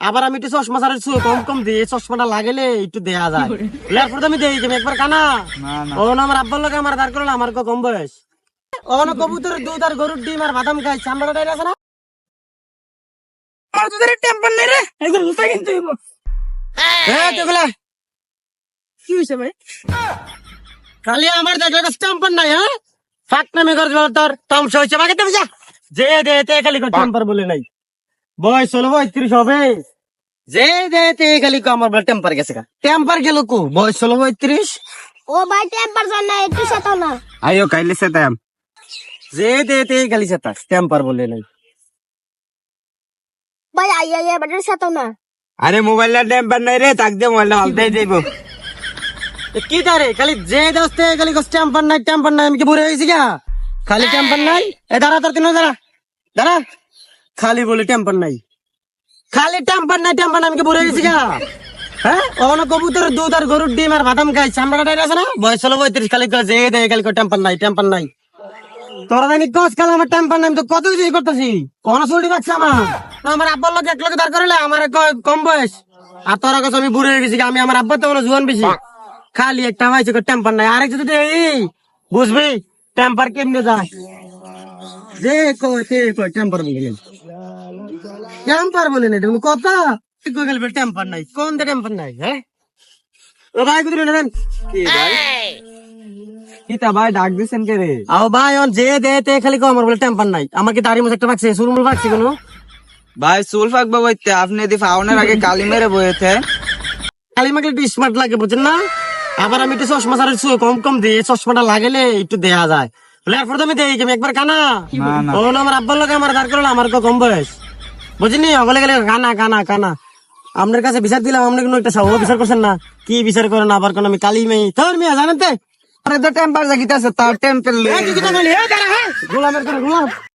আবার আমি একটু চশমা ছাড়া কম কম দিই এই চশমাটা লাগেলে একটু দেয়া যায়। এরপর তো আমি দেই তুমি একবার কানা। না না। ও না আমার আব্বার লোকে আমার দাঁড় করল আমার কম বয়স। ও না কবুতর দুধ আর গরুর ডিম আর বাদাম খাই চামড়া টাইর আছে না। আর তোদের টেম্পার নেই রে একদম জুতা কিনতে হইব হ্যাঁ কেগুলা কি হয়েছে ভাই? খালি আমার দেখলে স্টাম্পার নাই হ্যাঁ? ফাঁক নামে করে দিল তোর তামসা হয়েছে বাকি তুমি যা যে দে তে খালি টেম্পার বলে নাই। বয়স হলো পঁয়ত্রিশ হবে। যে দে তে খালি কো আমার বলে টেম্পার গেছে টেম্পার গেল কো? বয়স হলো পঁয়ত্রিশ। ও ভাই টেম্পার জানা একটু সাথে না। আইও কাইলে সেতাম যে দে তে খালি সেটা টেম্পার বলে নাই। ভাই আই আই বাটার সাথে না। আরে মোবাইলটা টেম্পার নাই রে তাক দিয়ে মোবাইলটা হালতাই যাইব এ কি তারে? খালি যে দোস্তে খালি কো টেম্পার নাই টেম্পার নাই আমি কি বুড়ে হয়েছি গা? খালি টেম্পার নাই? এ দাঁড়া তোর তিন দাঁড়া দাঁড়া। খালি বলে টেম্পার নাই। খালি টেম্পার নাই, টেম্পার আমি কি বুড়ে গেছি গা? হ্যাঁ? কবুতর দুধ আর গরুর ডিম আর বাদাম খাই চামড়া টাইর আছে না? বয়স হলো পঁয়ত্রিশ, খালি কয় যে দে খালি টেম্পার নাই টেম্পার নাই। তোরা জানি কাল আমার টেম্পার নাই তো কত কিছু করতেছি। কোন আমার? আমার আব্বার লোক এক লোক দাঁড় করলে আমার কম বয়স। আর তোরা কাছে আমি বুড়ে গেছি আমি আমার আব্বার তো কোনো জোয়ান বেশি। খালি একটা হয়েছে টেম্পার নাই। আরেক যদি এই, বুঝবি, টেম্পার কেমনে যায়? যে কয় টেম্পার বলে গেল টেম্পার বলে না তুমি কথা কই গেল টেম্পার নাই। কোন দে টেম্পার নাই হ্যাঁ? ও ভাই কুদরে নেন কি ভাই? কিতা ভাই ডাক দিছেন কে রে? আও ভাই অন যে দে তে খালি কো আমার বলে টেম্পার নাই। আমার কি দাড়ি মুখ একটা রাখছে সুরমুল রাখছে কোনো? ভাই চুল ফাকবা বইতে আপনি ফাউনের আগে কালি মেরে বইতে খালি মাকে একটু স্মার্ট লাগে বুঝছেন না? আবার আমি একটু চশমা চুয়ে কম কম দিই চশমাটা লাগেলে একটু দেয়া যায়। বলে এরপর তো আমি দেই একবার কানা। ও আমার আব্বার লোকে আমার দাঁড় করল আমার কম বয়স। বুঝিনি? অগলে গেলে কানা কানা কানা। আপনার কাছে বিচার দিলাম আপনি কোনো একটা সহ বিচার করছেন না। কি বিচার করেন? আবার কোন আমি কালি মেয়ে। তোর মেয়ে জানেন তে? আরে তো টেম্পার জাগিতাছে তার টেম্পেল গোলামের করে গোলাম